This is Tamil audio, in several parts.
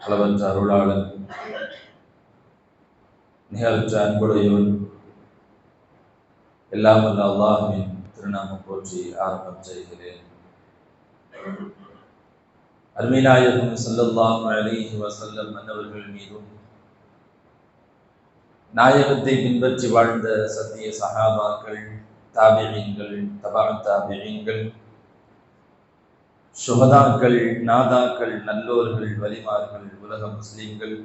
அளவற்ற அருளாளன் நிகரற்ற அன்புடையவன். எல்லாம் வல்ல அல்லாஹுவின் போற்றி ஆரம்பம் செய்கிறேன். அருமைநாயகம் ஸல்லல்லாஹு அலைஹி வசல்லம் மன்னவர்கள் மீதும் நாயகத்தை பின்பற்றி வாழ்ந்த சத்திய சகாபாக்கள் தாபியங்கள் தபா தாபியங்கள் சுகதாக்கள் நாதாக்கள் நல்லோர்கள் வலிமார்கள் உலக முஸ்லீம்கள்.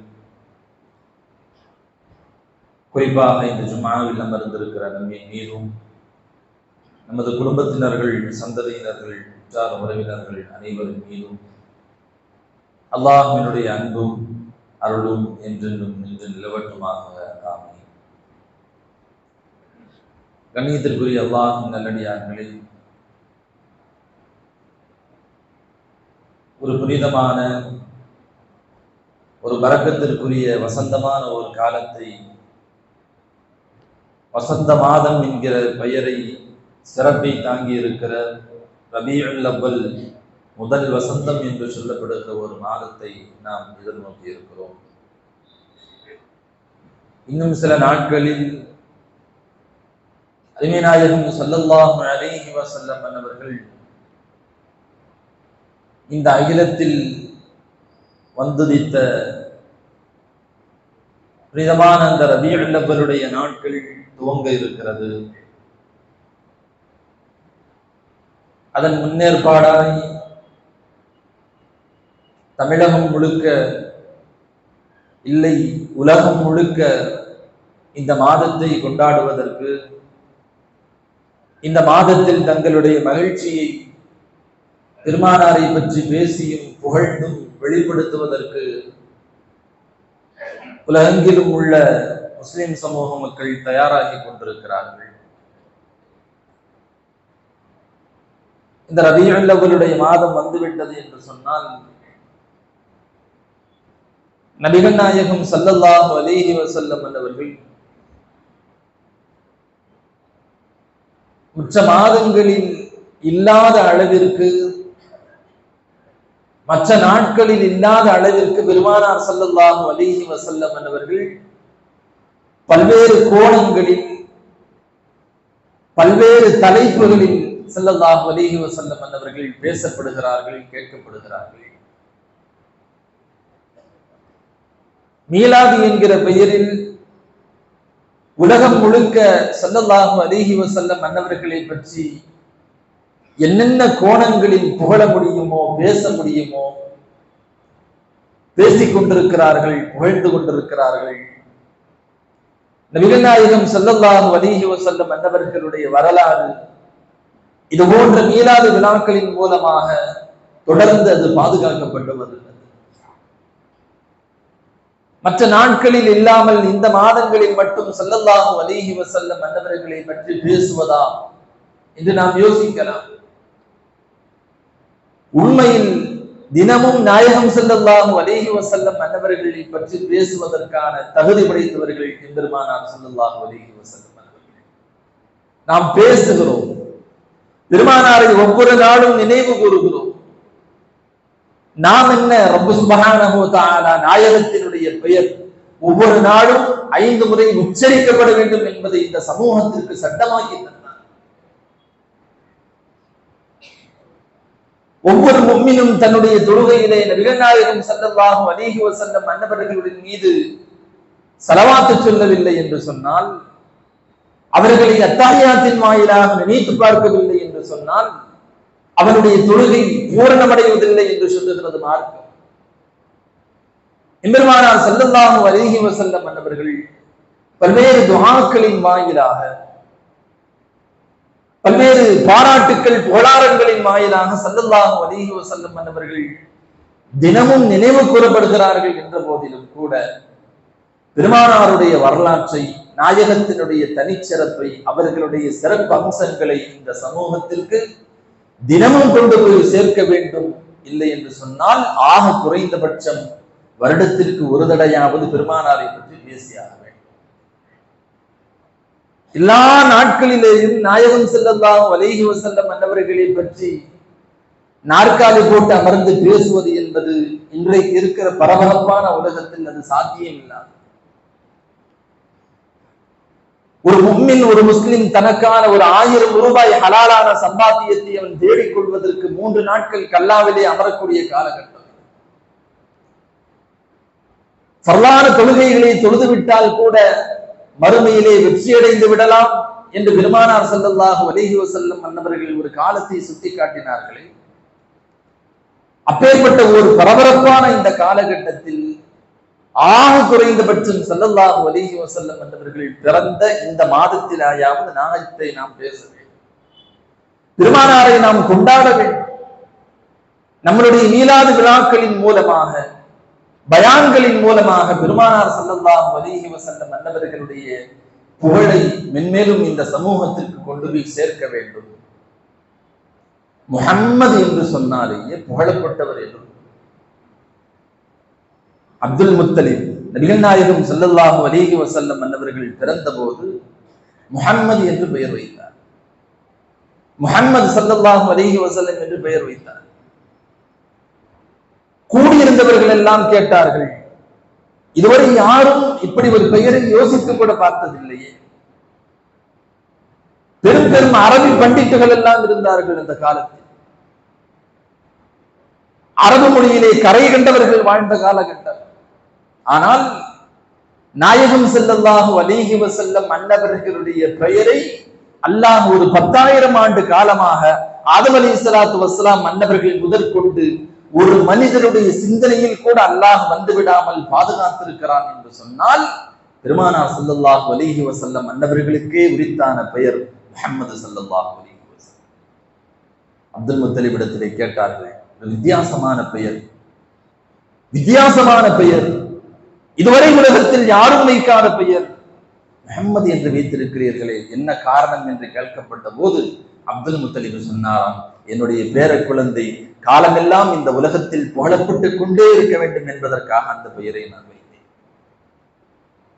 குறிப்பாக இந்த ஜுமாவில் அமர்ந்திருக்கிற நம்மை மீதும் நமது குடும்பத்தினர்கள் சந்ததியினர்கள் உற்றார உறவினர்கள் அனைவரின் மீதும் அல்லாஹினுடைய அன்பும் அருளும் என்றென்றும் நின்று நிலவட்டுமாக ஆமை கண்ணியத்திற்குரிய அல்லாஹ் நல்லடியார்களே ஒரு புனிதமான ஒரு வரக்கத்திற்குரிய வசந்தமான ஒரு காலத்தை வசந்த மாதம் என்கிற பெயரை சிறப்பை தாங்கி இருக்கிற ரபியுல் அவ்வல் முதல் வசந்தம் என்று சொல்லப்படுகிற ஒரு மாதத்தை நாம் எதிர்நோக்கி இருக்கிறோம். இன்னும் சில நாட்களில் அருமைநாயகம் சல்லல்லாஹு அலைஹி வசல்லம் அவர்கள் இந்த அகிலத்தில் வந்துதித்த பிரிதமான அந்த ரபியுல் நாட்கள் துவங்க இருக்கிறது. அதன் முன்னேற்பாடாய் தமிழகம் முழுக்க இல்லை உலகம் முழுக்க இந்த மாதத்தை கொண்டாடுவதற்கு இந்த மாதத்தில் தங்களுடைய மகிழ்ச்சியை பெருமானாரை பற்றி பேசியும் புகழ்ந்தும் வெளிப்படுத்துவதற்கு உலகெங்கிலும் உள்ள முஸ்லிம் சமூக மக்கள் தயாராகி கொண்டிருக்கிறார்கள். இந்த ரபியுல் மாதம் வந்துவிட்டது என்று சொன்னால் நபிகள் நாயகம் சல்லல்லாஹு அலேஹி வசல்லம் அவர்கள் மற்ற மாதங்களில் இல்லாத அளவிற்கு மற்ற நாட்களில் இல்லாத அளவிற்கு பெருமானார் சல்லல்லாஹு அலிஹி வசல்லம் என்பவர்கள் பல்வேறு கோணங்களில் பல்வேறு தலைப்புகளில் சல்லல்லாஹு அலிஹி வசல்லம் என்பவர்கள் பேசப்படுகிறார்கள் கேட்கப்படுகிறார்கள். மீலாது என்கிற பெயரில் உலகம் முழுக்க சல்லல்லாஹு அலிஹி வசல்லம் அன்னவர்களை பற்றி என்னென்ன கோணங்களில் புகழ முடியுமோ பேச முடியுமோ பேசிக் கொண்டிருக்கிறார்கள் புகழ்ந்து கொண்டிருக்கிறார்கள். நபிகள் நாயகம் சல்லல்லாஹு அலைஹி வஸல்லம் மன்னவர்களுடைய வரலாறு இது போன்ற மீளாது விழாக்களின் மூலமாக தொடர்ந்து அது பாதுகாக்கப்பட்டு வருகிறது. மற்ற நாட்களில் இல்லாமல் இந்த மாதங்களில் மட்டும் சல்லல்லாஹு அலைஹி வஸல்லம் மன்னவர்களை பற்றி பேசுவதா? என்று நாம் யோசிக்கலாம். உண்மையில் தினமும் நாயகம் செல்லல்லாஹு அலேஹி வசல்லம் மன்னவர்களை பற்றி பேசுவதற்கான தகுதி படைத்தவர்கள் எம்பெருமானார் செல்லல்லாஹு அலேஹி வசல்லம் நாம் பேசுகிறோம். பெருமானாரை ஒவ்வொரு நாளும் நினைவு கூறுகிறோம். நாம் என்ன? ரப்பு சுபஹானஹு தஆலா நாயகத்தினுடைய பெயர் ஒவ்வொரு நாளும் ஐந்து முறை உச்சரிக்கப்பட வேண்டும் என்பதை இந்த சமூகத்திற்கு சட்டமாகின்றன ஒவ்வொரு மும்மினும் தன்னுடைய தொழுகையிலே நபிகள் செல்லவாகும் அநீகி அலைஹி வஸல்லம் அன்னவர்களின் மீது செலவாத்து சொல்லவில்லை என்று சொன்னால் அவர்களை அத்தாயாத்தின் வாயிலாக நினைத்து பார்க்கவில்லை என்று சொன்னால் அவனுடைய தொழுகை பூரணமடைவதில்லை என்று சொல்லுகிறது மார்க்கம். எம்பெருமானார் செல்லல்லாஹு அருகி வஸல்லம் மன்னவர்கள் பல்வேறு துகாக்களின் வாயிலாக பல்வேறு பாராட்டுக்கள் புகழாரங்களின் வாயிலாக சல்லல்லாஹு அலிஹி வசல்லம் அன்னவர்கள் தினமும் நினைவு கூறப்படுகிறார்கள் என்ற போதிலும் கூட பெருமானாருடைய வரலாற்றை நாயகத்தினுடைய தனிச்சிறப்பை அவர்களுடைய சிறப்பு அம்சங்களை இந்த சமூகத்திற்கு தினமும் கொண்டு போய் சேர்க்க வேண்டும் இல்லை என்று சொன்னால் ஆக குறைந்தபட்சம் வருடத்திற்கு ஒரு தடையாவது பெருமானாரை பற்றி பேசியார் எல்லா நாட்களிலேயும் நாயகம் செல்லல்லாம் வலைகி வசல்லம் மன்னவர்களை பற்றி நாற்காலி போட்டு அமர்ந்து பேசுவது என்பது இன்றைக்கு இருக்கிற பரபரப்பான உலகத்தில் அது சாத்தியம் இல்லாது ஒரு மும்மின் ஒரு முஸ்லிம் தனக்கான ஒரு ஆயிரம் ரூபாய் ஹலாலான சம்பாத்தியத்தை அவன் தேடிக் கொள்வதற்கு மூன்று நாட்கள் கல்லாவிலே அமரக்கூடிய காலகட்டம். பரவான தொழுகைகளை தொழுது விட்டால் கூட மறுமையிலே வெற்றியடைந்து விடலாம் என்று பெருமானார் செல்லல்லாக அலைஹி வஸல்லம் அன்னவர்கள் ஒரு காலத்தை சுட்டி காட்டினார்களே அப்பேற்பட்ட ஒரு பரபரப்பான இந்த காலகட்டத்தில் ஆக குறைந்தபட்சம் செல்லல்லாக அலைஹி செல்லும் அன்னவர்கள் பிறந்த இந்த மாதத்திலாயாவது நாகத்தை நாம் பேச வேண்டும். பெருமானாரை நாம் கொண்டாட வேண்டும். நம்மளுடைய மீளாது விழாக்களின் மூலமாக பயான்களின் மூலமாக பெருமானார் ஸல்லல்லாஹு அலைஹி வஸல்லம் நல்லவர்களுடைய புகழை மென்மேலும் இந்த சமூகத்திற்கு கொண்டு போய் சேர்க்க வேண்டும். முகம்மது என்று சொன்னாலேயே புகழப்பட்டவர் என்று அப்துல் முத்தலிப். நபிகள் நாயகம் ஸல்லல்லாஹு அலைஹி வசல்லம் மன்னவர்கள் பிறந்த போது முகம்மது என்று பெயர் வைத்தார். முகம்மது ஸல்லல்லாஹு அலைஹி வசல்லம் என்று பெயர் வைத்தார். கூடியிருந்தவர்கள் எல்லாம் கேட்டார்கள். இதுவரை யாரும் இப்படி ஒரு பெயரை யோசித்து கூட பார்த்ததில்லையே. பெரும் பெரும் அரபி பண்டிட்டுகள் எல்லாம் இருந்தார்கள் அந்த காலத்தில். அரபு மொழியிலே கரை கண்டவர்கள் வாழ்ந்த காலகட்டம். ஆனால் நாயகம் செல்லல்லாஹு அலிஹி வசல்லம் அன்னவர்களுடைய பெயரை அல்லாஹ் ஒரு பத்தாயிரம் ஆண்டு காலமாக ஆதம் அலி சலாத்து வசலாம் மன்னவர்கள் முதற்கொண்டு ஒரு மனிதனுடைய சிந்தனையில் கூட அல்லாஹ் வந்து விடாமல் பாதுகாத்திருக்கிறான் என்று சொன்னால் பெருமானார் ஸல்லல்லாஹு வலிஹி வசல்லம் அன்னவர்களுக்கே உரித்தான பெயர் முகமது சல்லல்லாஹ் வலிஹி வசல்லம் அப்துல் முத்தலிபிடத்திலே கேட்டார்கள் வித்தியாசமான பெயர். வித்தியாசமான பெயர். இதுவரை உலகத்தில் யாரும் வைக்காத பெயர். முஹம்மது என்று வைத்திருக்கிறீர்களே என்ன காரணம் என்று கேட்கப்பட்ட போது அப்துல் முத்தலிபு சொன்னாராம் என்னுடைய பேர குழந்தை காலமெல்லாம் இந்த உலகத்தில் புகழப்பட்டுக் கொண்டே இருக்க வேண்டும் என்பதற்காக அந்த பெயரை நான் வைத்தேன்.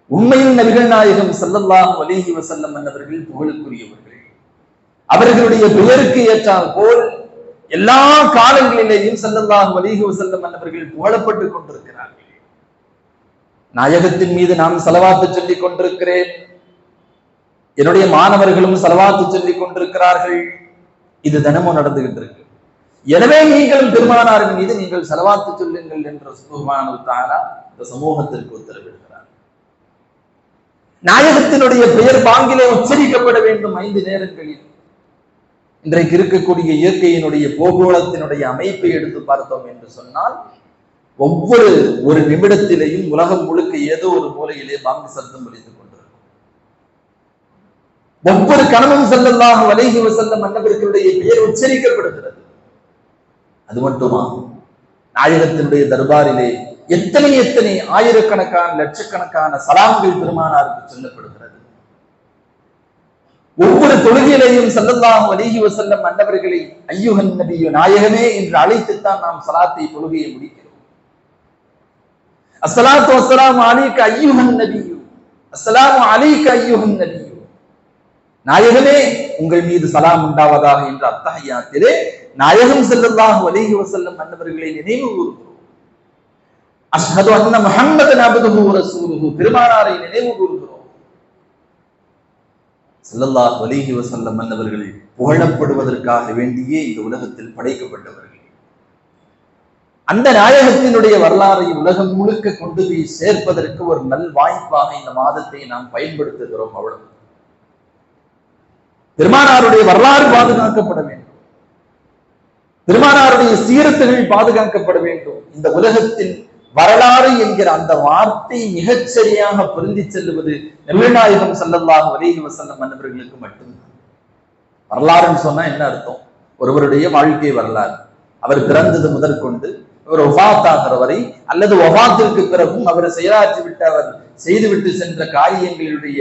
உண்மையில் நபிகள் நாயகம் ஸல்லல்லாஹு அலைஹி வசல்லம் என்பவர்கள் புகழுக்குரியவர்கள். அவர்களுடைய பெயருக்கு ஏற்றால் போல் எல்லா காலங்களிலேயும் ஸல்லல்லாஹு அலைஹி வசல்லம் என்பவர்கள் புகழப்பட்டுக் கொண்டிருக்கிறார்கள். நாயகத்தின் மீது நான் செலவாத்து சொல்லிக் கொண்டிருக்கிறேன். என்னுடைய மாணவர்களும் செலவாத்து சொல்லிக் கொண்டிருக்கிறார்கள். இது தினமும் நடந்துகிட்டு இருக்கு. எனவே நீங்களும் பெருமானாரின் மீது நீங்கள் செலவாத்து சொல்லுங்கள் என்ற சுபமான தாரா இந்த சமூகத்திற்கு உத்தரவிடுகிறார். நாயகத்தினுடைய பெயர் பாங்கிலே உச்சரிக்கப்பட வேண்டும் ஐந்து நேரங்களில். இன்றைக்கு இருக்கக்கூடிய இயற்கையினுடைய போகோளத்தினுடைய அமைப்பை எடுத்து பார்த்தோம் என்று சொன்னால் ஒவ்வொரு ஒரு நிமிடத்திலேயும் உலகம் முழுக்க ஏதோ ஒரு மூலையிலே பாங்கு சத்தம் ஒழித்துக் கொண்டிருக்கும். ஒவ்வொரு கணவன் செல்லல்லாக வலைகி செல்லும் மன்னவர்களுடைய பெயர் உச்சரிக்கப்படுகிறது. அது மட்டுமா? நாயகத்தினுடைய தர்பாரிலே எத்தனை எத்தனை ஆயிரக்கணக்கான லட்சக்கணக்கான சலாம்கள் பெருமானாருக்கு சொல்லப்படுகிறது? ஒவ்வொரு தொழுகையிலையும் செல்லல்லாஹு அலிஹி வசல்லம் மன்னவர்களை ஐயுகன் நபியு நாயகமே என்று அழைத்துத்தான் நாம் சலாத்தை தொழுகையை முடிக்கிறோம். அஸ்ஸலாத்து வஸ்ஸலாமு அலிக் ஐயுகன் நபியு. அஸ்ஸலாமு அலிக் ஐயுகன் நபி நாயகமே உங்கள் மீது சலாம் உண்டாவதாக என்ற அத்தகையாத்திலே நாயகம் ஸல்லல்லாஹு அலைஹி வசல்லம் அன்னவர்களை நினைவு கூறுகிறோம் அஷ்ஹது அன்ன முஹம்மது நபதுஹு ரசூலுஹு பெருமானாரை நினைவு கூறுகிறோம் செல்லல்லாஹ் அலைஹி வசல்லம் அன்னவர்கள் புகழப்படுவதற்காக வேண்டியே இந்த உலகத்தில் படைக்கப்பட்டவர்கள். அந்த நாயகத்தினுடைய வரலாறை உலகம் முழுக்க கொண்டு போய் சேர்ப்பதற்கு ஒரு நல் வாய்ப்பாக இந்த மாதத்தை நாம் பயன்படுத்துகிறோம் அவ்வளவு பெருமானாருடைய வரலாறு பாதுகாக்கப்பட வேண்டும். பெருமானாருடைய சீரத்துகள் பாதுகாக்கப்பட வேண்டும். இந்த உலகத்தில் வரலாறு என்கிற அந்த வார்த்தை மிகச்சரியாக பொருந்தி செல்லுவது நபிநாயகம் ஸல்லல்லாஹு அலைஹி வசல்லம் மன்னவர்களுக்கு மட்டும்தான். வரலாறுன்னு சொன்னா என்ன அர்த்தம்? ஒருவருடைய வாழ்க்கை வரலாறு. அவர் பிறந்தது முதற்கொண்டு ஒபாத் ஆகிற வரை அல்லது ஒபாத்திற்கு பிறகும் அவர் செயலாற்றி விட்டு அவர் செய்துவிட்டு சென்ற காரியங்களுடைய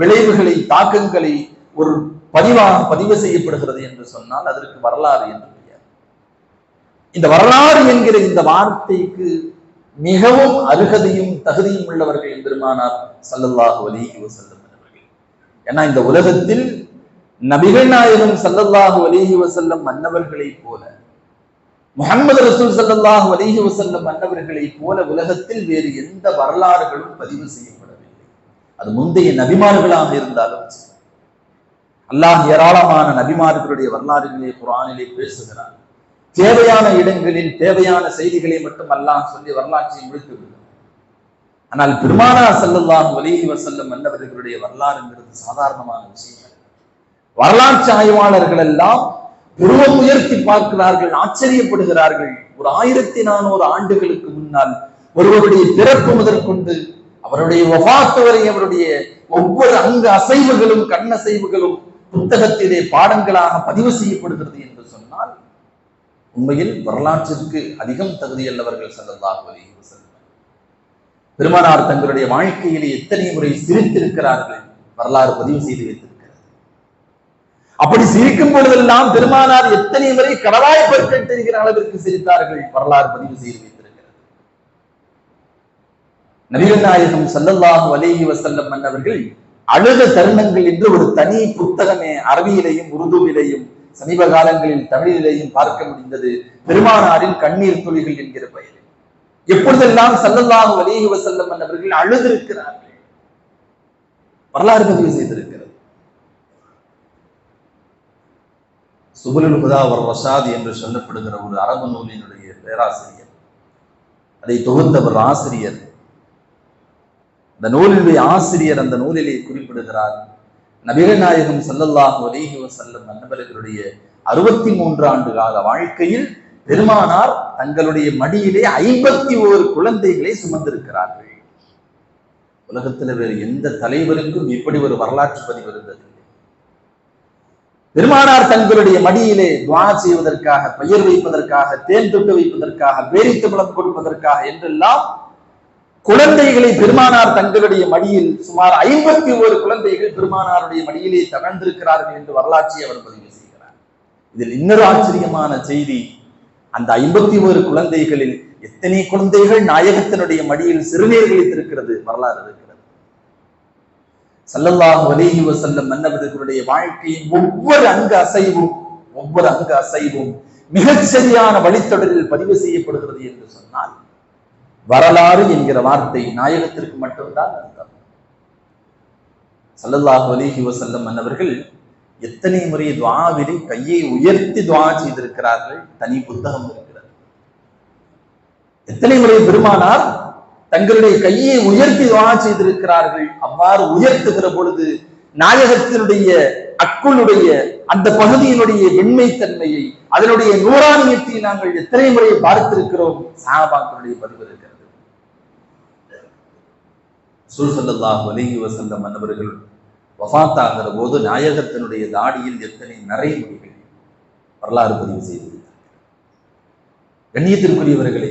விளைவுகளை தாக்கங்களை ஒரு பதிவா பதிவு செய்யப்படுகிறது என்று சொன்னால் அதற்கு வரலாறு என்று பெயர். இந்த வரலாறு என்கிற இந்த வார்த்தைக்கு மிகவும் அருகதையும் தகுதியும் உள்ளவர்கள் பெருமானார் சல்லல்லாஹு அலிஹி வசல்லம் அவர்கள். ஏன்னா இந்த உலகத்தில் நபிகள் நாயகம் சல்லல்லாஹு அலிஹி வசல்லம் மன்னவர்களைப் போல முகமது ரசூல் சல்லல்லாஹு அலிஹி வசல்லம் மன்னவர்களைப் போல உலகத்தில் வேறு எந்த வரலாறுகளும் பதிவு செய்யப்படவில்லை. அது முந்தைய நபிமார்களாக இருந்தாலும் சரி. அல்லாஹ் ஏராளமான நபிமார்களுடைய வரலாறுகளை குரானிலே பேசுகிறார் தேவையான இடங்களில் தேவையான செய்திகளை மட்டும் அல்லாஹ் சொல்லி வரலாற்றை முடித்து ஆனால் பெருமானா செல்லல்லாம் அலைஹி வசல்லம் அன்னவர்களுடைய வரலாறுங்கிறது சாதாரணமான விஷயம் வரலாற்று ஆய்வாளர்கள் எல்லாம் உருவம் உயர்த்தி பார்க்கிறார்கள் ஆச்சரியப்படுகிறார்கள். ஒரு ஆயிரத்தி நானூறு ஆண்டுகளுக்கு முன்னால் ஒருவருடைய பிறப்பு முதற்கொண்டு அவருடைய வபாத்து வரை அவருடைய ஒவ்வொரு அங்கு அசைவுகளும் கண்ணசைவுகளும் புத்தகத்திலே பாடங்களாக பதிவு செய்யப்படுகிறது என்று சொன்னால் உண்மையில் வரலாற்றிற்கு அதிகம் தகுதியல்லவர்கள் ஸல்லல்லாஹு பெருமானார் தங்களுடைய வாழ்க்கையிலே எத்தனை முறை சிரித்திருக்கிறார்கள் வரலாறு பதிவு செய்து வைத்திருக்கிறது. அப்படி சிரிக்கும் பொழுதெல்லாம் பெருமானார் எத்தனை முறை கடவாய் பற்கள் தெரிகிற அளவிற்கு சிரித்தார்கள் வரலாறு பதிவு செய்து வைத்திருக்கிறது. நபிகள் நாயகம் சல்லல்லாஹு அலேஹி வசல்லம் மன்னவர்கள் அழுத தருணங்கள் என்று ஒரு தனி புத்தகமே அரபியிலையும் உருதுவிலையும் சமீப காலங்களில் தமிழிலேயும் பார்க்க முடிந்தது. பெருமானாரின் கண்ணீர் துளிகள் என்கிற பெயரில் எப்பொழுதெல்லாம் ஸல்லல்லாஹு அலைஹி வஸல்லம் மன்னவர்கள் அழுதிருக்கிறார்கள்? வரலாறு பதிவு செய்திருக்கிறது. சுபுலுல் ஹுதா வர் ரஷாத் என்று சொல்லப்படுகிற ஒரு அரபு நூலினுடைய பேராசிரியர் அதை தொகுத்தவர் ஆசிரியர் அந்த நூலினுடைய ஆசிரியர் அந்த நூலிலே குறிப்பிடுகிறார். நபிகள் நாயகம் ஸல்லல்லாஹு அலேஹி வசல்லம் அன்னவர்களுடைய அறுபத்தி மூன்று ஆண்டு கால வாழ்க்கையில் பெருமானார் தங்களுடைய மடியிலே ஐம்பத்தி ஓரு குழந்தைகளை சுமந்திருக்கிறார்கள். உலகத்தில் வேறு எந்த தலைவருக்கும் இப்படி ஒரு வரலாற்று பதிவு இருந்தது பெருமானார் தங்களுடைய மடியிலே துவா செய்வதற்காக பெயர் வைப்பதற்காக தேன் தொட்டு வைப்பதற்காக பேரித்தமிழம் கொடுப்பதற்காக என்றெல்லாம் குழந்தைகளை பெருமானார் தங்களுடைய மடியில் சுமார் ஐம்பத்தி ஒரு குழந்தைகள் பெருமானாருடைய மடியிலே தகழ்ந்திருக்கிறார்கள் என்று வரலாற்றை அவர் பதிவு செய்கிறார். இதில் இன்னொரு ஆச்சரியமான செய்தி அந்த ஐம்பத்தி ஒரு குழந்தைகளில் எத்தனை குழந்தைகள் நாயகத்தினுடைய மடியில் சிறுநீர் கழித்திருக்கிறது வரலாறு இருக்கிறது. சல்லல்லாஹ் அலைஹி வஸல்லம் மன்னவர்களுடைய வாழ்க்கையின் ஒவ்வொரு அங்க அசைவும் ஒவ்வொரு அங்க அசைவும் மிகச்சரியான வழித்தொடரில் பதிவு செய்யப்படுகிறது என்று சொன்னால் வரலாறு என்கிற வார்த்தை நாயகத்திற்கு மட்டும்தான் அர்த்தம். ஸல்லல்லாஹு அலைஹி மன்னவர்கள் எத்தனை முறை துவாவிலே கையை உயர்த்தி துவா செய்திருக்கிறார்கள்? தனி புத்தகம் இருக்கிறது. எத்தனை முறை பெருமானார் தங்களுடைய கையை உயர்த்தி துவா செய்திருக்கிறார்கள்? அவ்வாறு உயர்த்துகிற பொழுது நாயகத்தினுடைய அக்குளுடைய அந்த பகுதியினுடைய வெண்மைத்தன்மையை அதனுடைய நூறானியத்தை நாங்கள் எத்தனை முறை பார்த்திருக்கிறோம்? சாபாக்களுடைய பதிவு இருக்கிறது. சூழ்சல்லாஹு அலிஹி வசல்லம் மன்னவர்கள் வஃபாத்தாகிற போது நாயகத்தினுடைய தாடியில் எத்தனை நரைமுடிகள் வரலாறு பதிவு செய்து கண்ணியத்திற்குரியவர்களே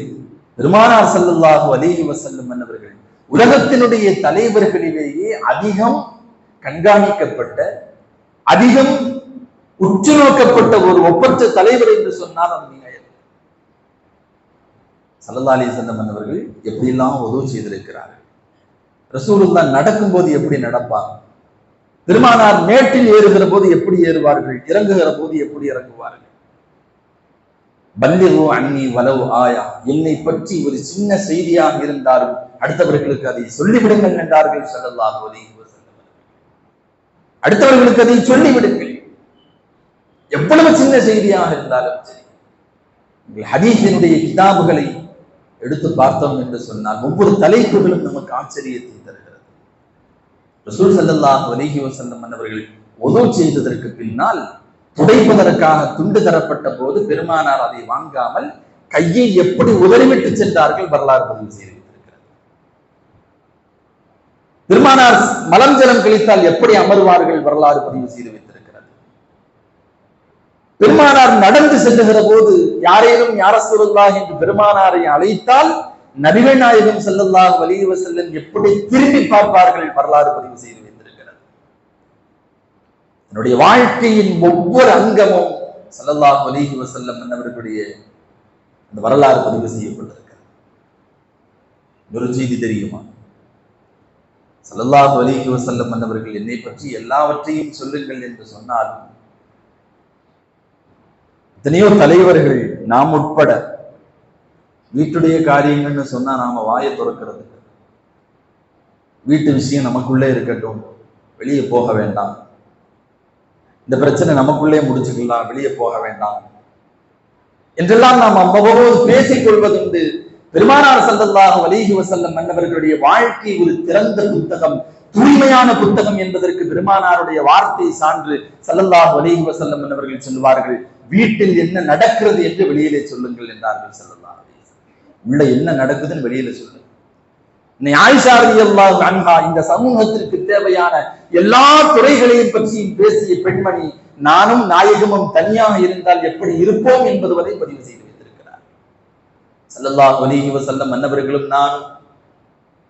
பெருமானார் ஸல்லல்லாஹு அலைஹி வசல்லம் மன்னவர்கள் உலகத்தினுடைய தலைவர்களிலேயே அதிகம் கண்காணிக்கப்பட்ட அதிகம் உற்று நோக்கப்பட்ட ஒரு ஒப்பற்ற தலைவர் என்று சொன்னால் அது நீங்கள் சல்லல்லா அலிசல்லம் என்பவர்கள் எப்படியெல்லாம் உதவு செய்திருக்கிறார்கள்? ரசூலுல்லா நடக்கும்போது எப்படி நடப்பார்? பெருமானார் மேட்டில் ஏறுகிற போது எப்படி ஏறுவார்கள்? இறங்குகிற போது எப்படி இறங்குவார்கள்? பல்லிகோ அன்னி வலவு ஆயா. என்னை பற்றி ஒரு சின்ன செய்தியாக இருந்தாலும் அடுத்தவர்களுக்கு அதை சொல்லிவிடுங்கள் என்றார்கள் ஸல்லல்லாஹு அடுத்தவர்களுக்கு அதை சொல்லிவிடுங்கள். எவ்வளவு சின்ன செய்தியாக இருந்தாலும் சரி. உங்கள் ஹதீஸினுடைய கிதாபுகளை எடுத்து பார்த்தோம் என்று சொன்னால் ஒவ்வொரு தலைப்புகளும் நமக்கு ஆச்சரியத்தை தருகிறது. ரசூல் ஸல்லல்லாஹு வலிஹி வசந்தம் மன்னவர்கள் உதவு செய்ததற்கு பின்னால் துடைப்பதற்காக துண்டு தரப்பட்ட போது பெருமானார் அதை வாங்காமல் கையை எப்படி உதறிவிட்டு சென்றார்கள் வரலாறு பதிவு செய்திருக்கிறது. பெருமானார் மலம் ஜலம் கழித்தால் எப்படி அமர்வார்கள் வரலாறு பதிவு செய்து வைத்திருக்கிறார். பெருமானார் நடந்து செல்லுகிற போது யாரேனும் யார சொல்லா என்று பெருமானாரை அழைத்தால் நபிகள் நாயகம் செல்லல்லா வலியுவ செல்லும் எப்படி திரும்பி பார்ப்பார்கள் வரலாறு பதிவு செய்து வைத்திருக்கிறது என்னுடைய வாழ்க்கையின் ஒவ்வொரு அங்கமும் செல்லல்லா வலியுவ செல்லும் என்னவர்களுடைய அந்த வரலாறு பதிவு செய்யப்பட்டிருக்கிறது. ஒரு செய்தி தெரியுமா? சல்லல்லாஹ் வலிகுவ வசல்லம் என்னவர்கள் என்னை பற்றி எல்லாவற்றையும் சொல்லுங்கள் என்று சொன்னால் எத்தனையோ தலைவர்கள் நாம் உட்பட வீட்டுடைய காரியங்கள்னு சொன்னா நாம வாயை திறக்கிறது. வீட்டு விஷயம் நமக்குள்ளே இருக்கட்டும். வெளியே போக வேண்டாம். இந்த பிரச்சனை நமக்குள்ளே முடிச்சுக்கலாம். வெளியே போக வேண்டாம். என்றெல்லாம் நாம் அவ்வப்போது பேசிக் கொள்வதுண்டு. பெருமானார் ஸல்லல்லாஹு அலைஹி வசல்லம் மன்னவர்களுடைய வாழ்க்கை ஒரு திறந்த புத்தகம் தூய்மையான புத்தகம் என்பதற்கு பெருமானாருடைய வார்த்தை சான்று சல்லல்லாஹ் வலிஹி வசல்லம் மன்னவர்கள் சொல்வார்கள் வீட்டில் என்ன நடக்கிறது என்று வெளியிலே சொல்லுங்கள் என்றார்கள் ஸல்லல்லாஹு உள்ள என்ன நடக்குதுன்னு வெளியில சொல்லுங்க இன்னை அல்லா அன்ஹா இந்த சமூகத்திற்கு தேவையான எல்லா துறைகளையும் பற்றியும் பேசிய பெண்மணி நானும் நாயகமும் தனியாக இருந்தால் எப்படி இருப்போம் என்பது வரை பதிவு செய்து வைத்திருக்கிறார். ஸல்லல்லாஹு அலைஹி வசல்லம் மன்னவர்களும் நானும்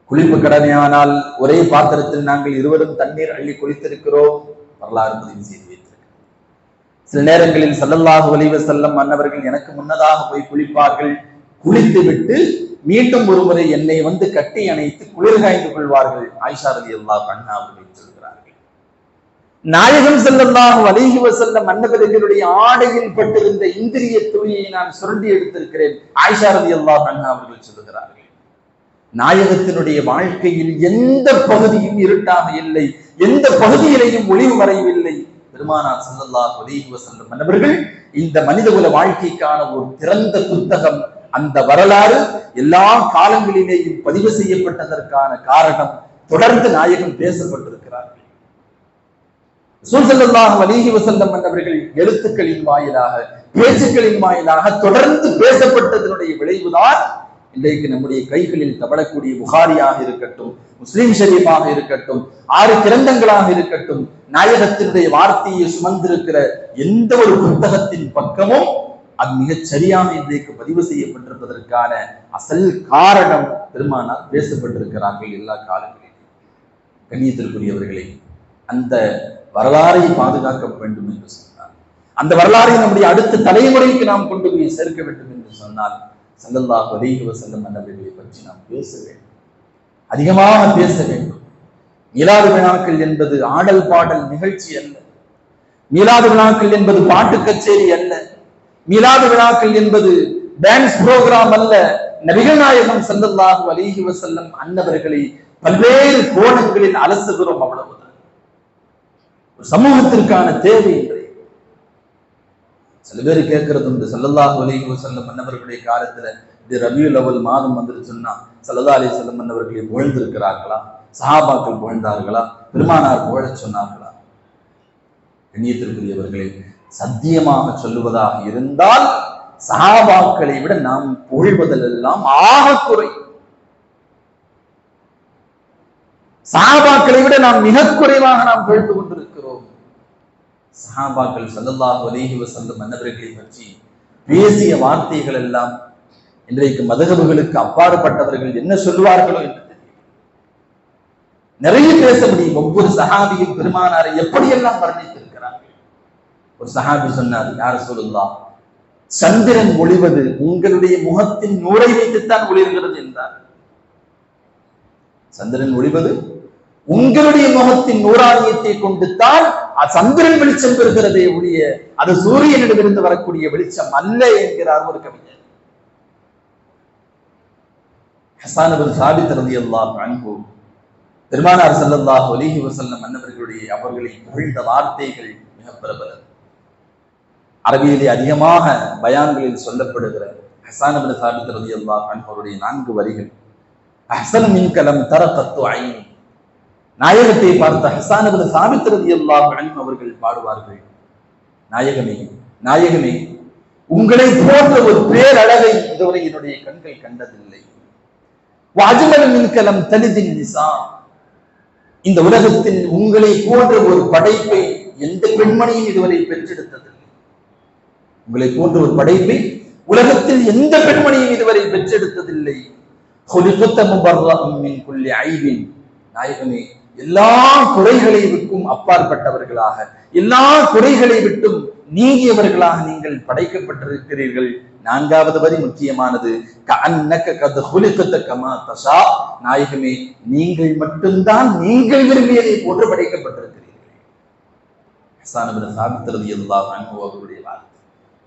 குளிப்பு கடமையானால் ஒரே பாத்திரத்தில் நாங்கள் இருவரும் தண்ணீர் அள்ளி குளித்திருக்கிறோம். வரலாறு பதிவு செய்து சில நேரங்களில் சல்லல்லாஹு வலிவ செல்லம் மன்னவர்கள் எனக்கு முன்னதாக போய் குளிப்பார்கள். குளித்து விட்டு மீண்டும் ஒருமுறை என்னை வந்து கட்டி அணைத்து குளிர் காய்ந்து கொள்வார்கள். ஆயிஷா அல்லா கண்ணா அவர்கள் சொல்கிறார்கள். நாயகம் ஸல்லல்லாஹு அலைஹி வசல்ல மன்னவர்களுடைய ஆடையில் பட்டிருந்த இந்திரிய துணியை நான் சுரண்டி எடுத்திருக்கிறேன். ஆயிஷா அல்லா கண்ணா அவர்கள் சொல்கிறார்கள். நாயகத்தினுடைய வாழ்க்கையில் எந்த பகுதியும் இருட்டாக இல்லை. எந்த பகுதியிலையும் ஒளிவு மறைவில்லை பெருமானார் ஸல்லல்லாஹு அலைஹி வஸல்லம் மன்னவர்கள் இந்த மனிதகுல வாழ்க்கைக்கான ஒரு திறந்த புத்தகம் அந்த வரலாறு எல்லா காலங்களிலேயும் பதிவு செய்யப்பட்டதற்கான காரணம் தொடர்ந்து நாயகம் பேசப்பட்டிருக்கிறார்கள். ரசூல் ஸல்லல்லாஹு அலைஹி வஸல்லம் எழுத்துக்களின் வாயிலாக பேச்சுக்களின் வாயிலாக தொடர்ந்து பேசப்பட்டதனுடைய விளைவுதான் இன்றைக்கு நம்முடைய கைகளில் தவழக்கூடிய புகாரியாக இருக்கட்டும் முஸ்லிம் ஷரீஃபாக இருக்கட்டும் ஆறு கிரந்தங்களாக இருக்கட்டும் நாயகத்தினுடைய வார்த்தையை சுமந்திருக்கிற எந்த ஒரு புத்தகத்தின் பக்கமும் அது மிகச் சரியாக இன்றைக்கு பதிவு செய்யப்பட்டிருப்பதற்கான அசல் காரணம் பெருமானார் பேசப்பட்டிருக்கிறார்கள் எல்லா காலங்களிலும். கண்ணியத்திற்குரியவர்களே அந்த வரலாறை பாதுகாக்க வேண்டும் என்று சொன்னார். அந்த வரலாறை நம்முடைய அடுத்த தலைமுறைக்கு நாம் கொண்டு போய் சேர்க்க வேண்டும் என்று சொன்னால் ஸல்லல்லாஹு அலைஹி வஸல்லம் அன்னவர்களை பற்றி நாம் பேச வேண்டும். அதிகமாக பேச வேண்டும். மீலாது விழாக்கள் என்பது ஆடல் பாடல் நிகழ்ச்சி அல்ல. மீலாது விழாக்கள் என்பது பாட்டு கச்சேரி அல்ல. மீலாது விழாக்கள் என்பது டான்ஸ் புரோகிராம் அல்ல. நபிகள் நாயகம் ஸல்லல்லாஹு அலிஹி வசல்லம் அன்னவர்களை பல்வேறு கோணங்களில் அலசுகிறோம் அவ்வளவுதான். சமூகத்திற்கான தேவை இன்றைய சில பேர் கேட்கறது உண்டு. ஸல்லல்லாஹு அலிஹி வஸல்லம் மன்னவர்களுடைய காலத்துல இது ரபியுல் அவல் மாதம் வந்துருச்சுன்னா சல்லல்லா அலி செல்லம் மன்னவர்களை புகழ்ந்திருக்கிறார்களா? சஹாபாக்கள் புகழ்ந்தார்களா? பெருமானார் புகழச் சொன்னார்களா? கண்ணியத்திற்குரியவர்களே சத்தியமாக சொல்லுவதாக இருந்தால் சஹாபாக்களை விட நாம் புகழ்வதெல்லாம் ஆக குறை சஹாபாக்களை விட நாம் மிக குறைவாக நாம் புகழ்ந்து கொண்டிருக்கிறோம். சஹாபாக்கள் ஸல்லல்லாஹு அலேஹி வசல்லம் மன்னவர்களை பற்றி பேசிய வார்த்தைகள் எல்லாம் இன்றைக்கு மதகபுகளுக்கு அப்பாற்பட்டவர்கள் என்ன சொல்லுவார்களோ என்று நிறைய பேச முடியும். ஒவ்வொரு சஹாபியும் பெருமானாரை எப்படியெல்லாம் வர்ணித்திருக்கிறார்கள்? ஒரு சஹாபி சொன்னார் யார் சொல்லுல்லா சந்திரன் ஒளிவது உங்களுடைய முகத்தின் நூரை வைத்துத்தான் ஒளிர்கிறது என்றார். சந்திரன் ஒளிவது உங்களுடைய முகத்தின் நூறாணியத்தை கொண்டு தான் சந்திரன் வெளிச்சம் பெறுகிறதே ஒழிய அது சூரியனிடமிருந்து வரக்கூடிய வெளிச்சம் அல்ல என்கிறார் ஒரு கவிஞர் ஹசானபுல் சாபித் அல்லா அன்பு பெருமானார் ஸல்லல்லாஹு ஒலிஹி வசல்லம் அன்னவர்களுடைய அவர்களை புகழ்ந்த வார்த்தைகள் மிக பிரபலம் அரபியிலே அதிகமாக பயான்களில் சொல்லப்படுகிற ஹசானபுல் சாபித் ரதி அன்ஹு அவருடைய நான்கு வரிகள். அஹசன் மின் கலம் தரகத்து ஐனி. நாயகத்தை பார்த்த ஹசானபின் சாபித் ரதி அவர்கள் பாடுவார்கள் நாயகமே நாயகமே உங்களை போன்ற ஒரு பேரழகை இதுவரை என்னுடைய கண்கள் கண்டதில்லை. வாஜமலின் கலம் தலிதின் நிசா இந்த உலகத்தில் உங்களை போன்ற ஒரு படைப்பை எந்த பெண்மணியும் இதுவரை பெற்றெடுத்ததில்லை. உங்களை போன்ற ஒரு படைப்பை உலகத்தில் எந்த பெண்மணியும் இதுவரை பெற்றெடுத்ததில்லை. நாயகமே எல்லா குறைகளை விட்டும் அப்பாற்பட்டவர்களாக எல்லா குறைகளை விட்டும் நீங்கியவர்களாக நீங்கள் படைக்கப்பட்டிருக்கிறீர்கள். நான்காவது வரி முக்கியமானது தஷா. நாயகமே நீங்கள் மட்டும்தான் நீங்கள் விரும்பியதை போன்று படைக்கப்பட்டிருக்கிறீர்கள். ஹஸான் இப்னு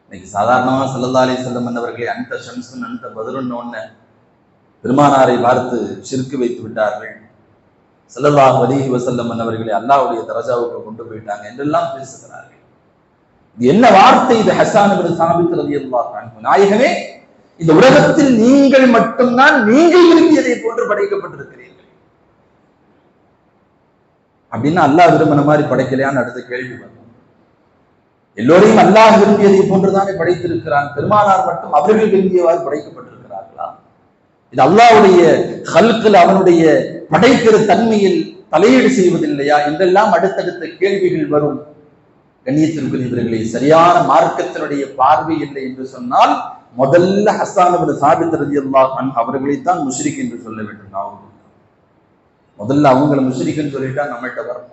இன்னைக்கு சாதாரணமா சல்லல்லா அலி செல்லம் அவர்களை அந்த ஷம்சன் அந்த பதிலொன்னு பெருமானாரை பார்த்து சிறுக்கு வைத்து விட்டார்கள். சல்லல்லாஹு அலிஹி வசல்லம் அவர்களை அல்லாவுடைய தரஜாவுக்கு கொண்டு போயிட்டாங்க என்றெல்லாம் பேசுகிறார்கள். இது என்ன வார்த்தை? இது ஹசான் இப்னு சாபித் நாயகமே இந்த உலகத்தில் நீங்கள் மட்டும்தான் நீங்கள் விரும்பியதை போன்று படைக்கப்பட்டிருக்கிறீர்கள். அப்படின்னு அல்லாஹ் விரும்பின மாதிரி படைக்கலையான்னு அடுத்த கேள்வி வரும். எல்லோரையும் அல்லாஹ் விரும்பியதை போன்றுதானே படைத்திருக்கிறான். பெருமானார் மட்டும் அவர்கள் விரும்பியவாறு படைக்கப்பட்டிருக்கிறார்களா? இது அல்லாஹ்வுடைய ஹல்கில் அவனுடைய படைக்கிற தன்மையில் தலையீடு செய்வதில்லையா? என்றெல்லாம் அடுத்தடுத்த கேள்விகள் வரும். கண்ணியத்திற்குரியவர்களே சரியான மார்க்கத்தினுடைய பார்வை இல்லை என்று சொன்னால் முதல்ல ஹஸ்ஸான் இப்னு சாபித் ரதி அன்ஹு அவர்களைத்தான் முஷ்ரிக் என்று சொல்ல வேண்டும். நாம் முதல்ல அவங்கள முஷ்ரிக்னு சொல்லிட்டா நம்மகிட்ட வரணும்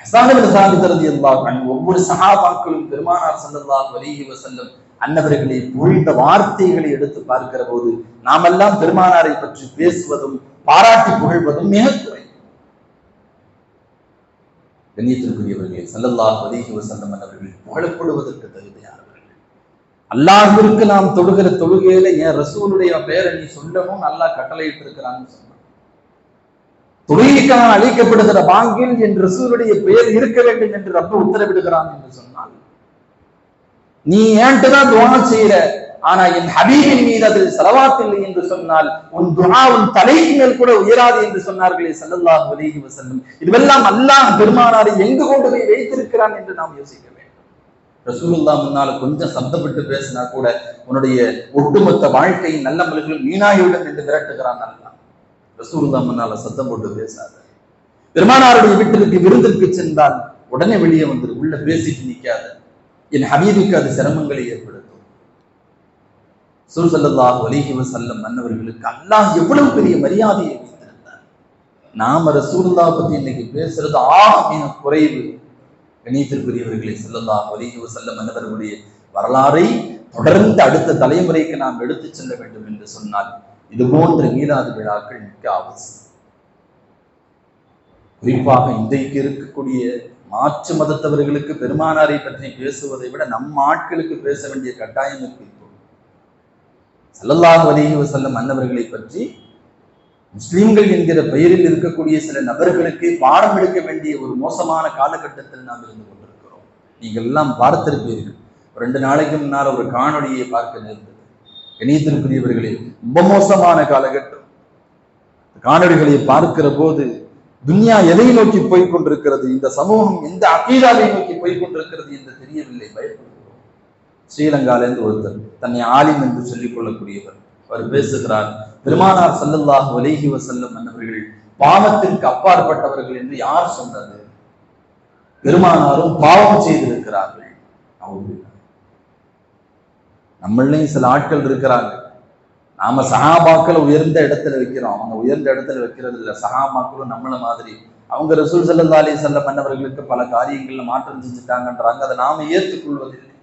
ஹஸ்ஸான் சாபித் ரதி அன்ஹு ஒவ்வொரு சகாபாக்களும் பெருமானார் ஸல்லல்லாஹு அலைஹி வசல்லம் அன்னவர்களை புரிந்த வார்த்தைகளை எடுத்து பார்க்கிற போது நாமெல்லாம் பெருமானாரை பற்றி பேசுவதும் பாராட்டி புகழ்வதும் மிக குறை கண்ணியத்திற்குரியவர்களே ஸல்லல்லாஹு அலைஹி வஸல்லம் அவர்கள் புகழப்படுவதற்கு தகுதியானவர்கள். அல்லாஹிற்கு நாம் தொழுகிற தொழுகையில என் ரசூலுடைய பேரை நீ சொல்லணும் நல்லா கட்டளையிட்டு இருக்கிறான்னு சொன்னான். தொழுகைக்கான அழைக்கப்படுகிற பாங்கில் என் ரசூலுடைய பெயர் இருக்க வேண்டும் என்று ரப்ப உத்தரவிடுகிறான் என்று சொன்னால் நீ ஏன்ட்டு தான் துவா செய்யற ஆனா என் ஹபீபின் மீது அதில் செலவாத்தில்லை என்று சொன்னால் உன் துணா உன் தலைக்கு மேல் கூட உயராது என்று சொன்னார்களே செல்லல்லாஹ் அலைஹி வஸல்லம். இதுவெல்லாம் அல்லாஹ் பெருமானாரை எங்கு கொண்டு போய் வைத்திருக்கிறான் என்று நாம் யோசிக்க வேண்டும். ரசூலுல்லாஹ் முன்னால கொஞ்சம் சப்தப்பட்டு பேசினா கூட உன்னுடைய ஒட்டுமொத்த வாழ்க்கையின் நல்ல மலர்கள் வீணாகிவிடும் என்று விரட்டுகிறான் அல்லாஹ். ரசூலுல்லா முன்னால சத்தம் போட்டு பேசாத. பெருமானாருடைய வீட்டிற்கு விருந்திற்கு சென்றால் உடனே வெளியே வந்துரு உள்ள பேசிட்டு நிற்காத என் ஹபீபுக்கு அது சிரமங்களை ஏற்படுது சுல்சல்லாஹு அலைஹி வஸல்லம் மன்னவர்களுக்கு அல்லாஹ் எவ்வளவு பெரிய மரியாதையை வைத்திருந்தார் நாம ரசூல்லா பத்தி இன்னைக்கு பேசுறது ஆக மிக குறைவு. கணியத்திற்குரியவர்களை ஸல்லல்லாஹு அலைஹி வஸல்லம் மன்னவர்களுடைய வரலாறை தொடர்ந்து அடுத்த தலைமுறைக்கு நாம் எடுத்துச் செல்ல வேண்டும் என்று சொன்னால் இது போன்ற மீராது விழாக்கள் மிக்க அவசியம். குறிப்பாக இன்றைக்கு இருக்கக்கூடிய மாற்று மதத்தவர்களுக்கு பெருமானாரை பற்றி பேசுவதை விட நம் ஆட்களுக்கு பேச வேண்டிய கட்டாயம் இருக்கு சல்லல்லாஹு ஸல்லல்லாஹு வசல்லம் வஸல்லம் அன்னவர்களை பற்றி முஸ்லீம்கள் என்கிற பெயரில் இருக்கக்கூடிய சில நபர்களுக்கு பாடம் எடுக்க வேண்டிய ஒரு மோசமான காலகட்டத்தில் நாம் இருந்து கொண்டிருக்கிறோம். நீங்கள் எல்லாம் பார்த்திருப்பீர்கள். ஒரு ரெண்டு நாளைக்கு முன்னால் ஒரு காணொலியை பார்க்க நேர்ந்தது. இணையத்திற்குரியவர்களே ரொம்ப மோசமான காலகட்டம். காணொலிகளை பார்க்கிற போது துன்யா எதை நோக்கி போய் கொண்டிருக்கிறது இந்த சமூகம் எந்த அகீதாவை நோக்கி போய் கொண்டிருக்கிறது என்று தெரியவில்லை பயப்படும் ஸ்ரீலங்காலேருந்து ஒருத்தர். தன்னை ஆலிம் என்று சொல்லிக் கொள்ளக்கூடியவர் அவர் பேசுகிறார் பெருமானார் சல்லல்லாஹ் ஒலேஹி வசல்லம் என்பவர்கள் பாவத்திற்கு அப்பாற்பட்டவர்கள் என்று யார் சொன்னது? பெருமானாரும் பாவம் செய்திருக்கிறார்கள். நம்மளையும் சில ஆட்கள் இருக்கிறாங்க. நாம சஹாபாக்களை உயர்ந்த இடத்துல வைக்கிறோம். அவங்க உயர்ந்த இடத்துல வைக்கிறது இல்ல. சஹாபாக்களும் நம்மள மாதிரி. அவங்க ரசூல் ஸல்லல்லாஹு அலைஹி வஸல்லம் மன்னவர்களுக்கு பல காரியங்கள்ல மாற்றம் செஞ்சுட்டாங்கன்றாங்க. அதை நாம ஏற்றுக்கொள்வதில்லை.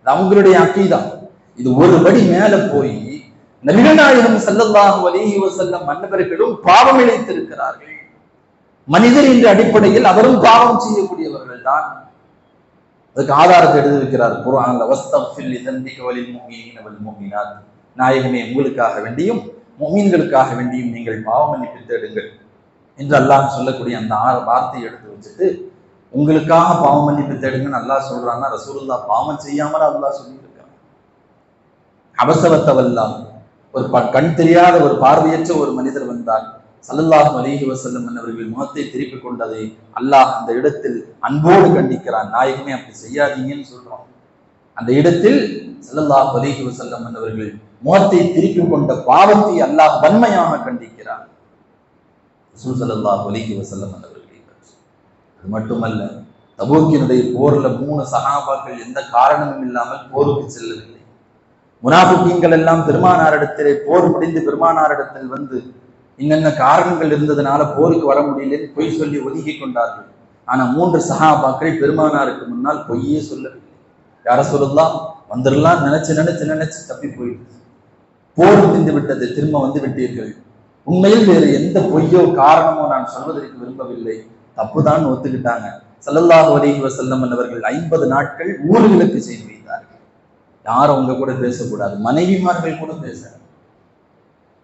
அது அவங்களுடைய அக்கீதா இது ஒரு படி மேல போய் நபிகநாயகம் ஸல்லல்லாஹு அலைஹி வஸல்லம் மன்னவர்களும் பாவம் இழைத்திருக்கிறார்கள். மனிதர் என்ற அடிப்படையில் அவரும் பாவம் செய்யக்கூடியவர்கள் தான். அதுக்கு ஆதாரத்தை எழுதி வைக்கிறார் குர்ஆன்ல வஸ்தஃபில் லிதன்பிக வலில் முஃமினீன வல் நாயகமே உங்களுக்காக வேண்டியும் முமீன்களுக்காக வேண்டியும் நீங்கள் பாவம் மன்னிப்பு தேடுங்கள். என்று அல்லாஹ் சொல்லக்கூடிய அந்த ஆறு வார்த்தையை எடுத்து வச்சுட்டு உங்களுக்காக பாவ மன்னிப்பு தேடுங்கன்னு நல்லா சொல்றாங்க. ரசூலுல்லா பாவம் செய்யாமல் அல்லாஹ் சொல்லியிருக்காங்க அபசவத்தவல்லாம் ஒரு ப- கண் தெரியாத ஒரு பார்வையற்ற ஒரு மனிதர் வந்தார். சல்லல்லாஹ் அலிஹி வசல்லம் அவர்கள் முகத்தை திருப்பி கொண்டதை அல்லாஹ் அந்த இடத்தில் அன்போடு கண்டிக்கிறான். நாயகமே அப்படி செய்யாதீங்கன்னு சொல்றோம் அந்த இடத்தில் சல்லல்லாஹ் அலிஹி வசல்லம் அவர்கள் முகத்தை திருப்பி கொண்ட பாவத்தை அல்லாஹ் வன்மையாக கண்டிக்கிறான் ரசூல் அலிஹி வசல்லம் அவர்கள். அது மட்டுமல்ல தபூக்கினுடைய போர்ல மூணு சகாபாக்கள் எந்த காரணமும் இல்லாமல் போருக்கு செல்லவில்லை. முனாஃபிக்கீன்கள் எல்லாம் பெருமானாரிடத்திலே போர் முடிந்து பெருமானாரிடத்தில் வந்து இன்னென்ன காரணங்கள் இருந்ததுனால போருக்கு வர முடியலன்னு பொய் சொல்லி ஒதுக்கி கொண்டார்கள். ஆனா மூன்று சகாபாக்களை பெருமானாருக்கு முன்னால் பொய்யே சொல்லவில்லை. யார சொல்லலாம் வந்துடலாம் நினைச்சு நினைச்சு நினைச்சு தப்பி போயிடுச்சு. போர் முடிந்து விட்டது திரும்ப வந்து விட்டீர்கள். உண்மையில் வேறு எந்த பொய்யோ காரணமோ நான் சொல்வதற்கு விரும்பவில்லை. தப்புதான் ஒத்துக்கிட்டாங்க. ஸல்லல்லாஹு அலைஹி வஸல்லம் அவர்கள் ஐம்பது நாட்கள் ஊர்களுக்கு செய்து வைத்தார்கள். யாரும் அவங்க கூட பேசக்கூடாது மனைவிமார்கள் கூட பேச.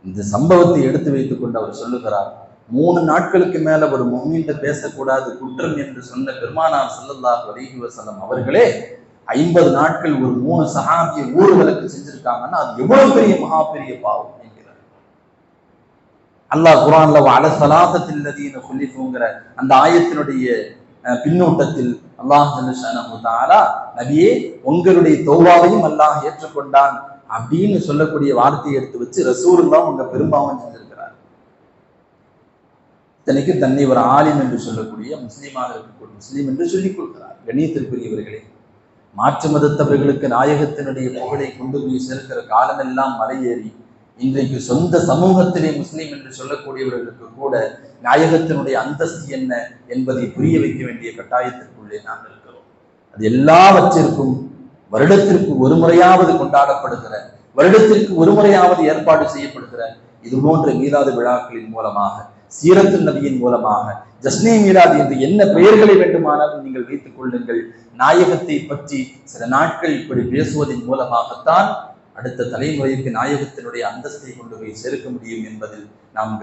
இந்த சம்பவத்தை எடுத்து வைத்துக் கொண்டு அவர் சொல்லுகிறார் மூணு நாட்களுக்கு மேல ஒரு மும்மின்ட பேசக்கூடாது குற்றம் என்று சொன்ன பெருமானார் ஸல்லல்லாஹு அலைஹி செல்லம் அவர்களே ஐம்பது நாட்கள் ஒரு மூணு சகாபிய ஊர்களுக்கு செஞ்சிருக்காங்கன்னா அது எவ்வளவு பெரிய மகா பெரிய பாவம். அல்லாஹ் குரான்ல அல சலாசத்தில் லதீன குல்லிஃபுங்கிற அந்த ஆயத்தினுடைய பின்னூட்டத்தில் அல்லாஹ் தாரா நபியே உங்களுடைய தோவாவையும் அல்லாஹ் ஏற்றுக்கொண்டான் அப்படின்னு சொல்லக்கூடிய வார்த்தையை எடுத்து வச்சு ரசூலுல்லாஹ் உங்க பெரும்பாவம் செஞ்சிருக்கிறார். இத்தனைக்கு தன்னை ஒரு ஆலிம் என்று சொல்லக்கூடிய முஸ்லீமாக இருக்கக்கூடிய முஸ்லீம் என்று சொல்லிக் கொள்கிறார் கணியத்திற்குரியவர்களே மாற்று மதத்தவர்களுக்கு நாயகத்தினுடைய புகழை கொண்டு போய் சேர்க்கிற காலமெல்லாம் மலையேறி இன்றைக்கு சொந்த சமூகத்திலே முஸ்லீம் என்று சொல்லக்கூடியவர்களுக்கு கூட நாயகத்தினுடைய அந்தஸ்து என்ன என்பதை புரிய வைக்க வேண்டிய கட்டாயத்திற்குள்ளே நாம் இருக்கிறோம். அது எல்லாவற்றிற்கும் வருடத்திற்கு ஒரு முறையாவது கொண்டாடப்படுகிற வருடத்திற்கு ஒரு முறையாவது ஏற்பாடு செய்யப்படுகிற இது போன்ற மீலாது விழாக்களின் மூலமாக சீரத்து நபியின் மூலமாக ஜஸ்னே மீலாது என்று என்ன பெயர்களை வேண்டுமானாலும் நீங்கள் வைத்துக் கொள்ளுங்கள். நாயகத்தை பற்றி சில நாட்கள் இப்படி பேசுவதன் மூலமாகத்தான் அடுத்த தலைமுறைக்கு நாயகத்தினுடைய அந்தஸ்தை கொண்டு போய் சேர்க்க முடியும் என்பதில் நாம்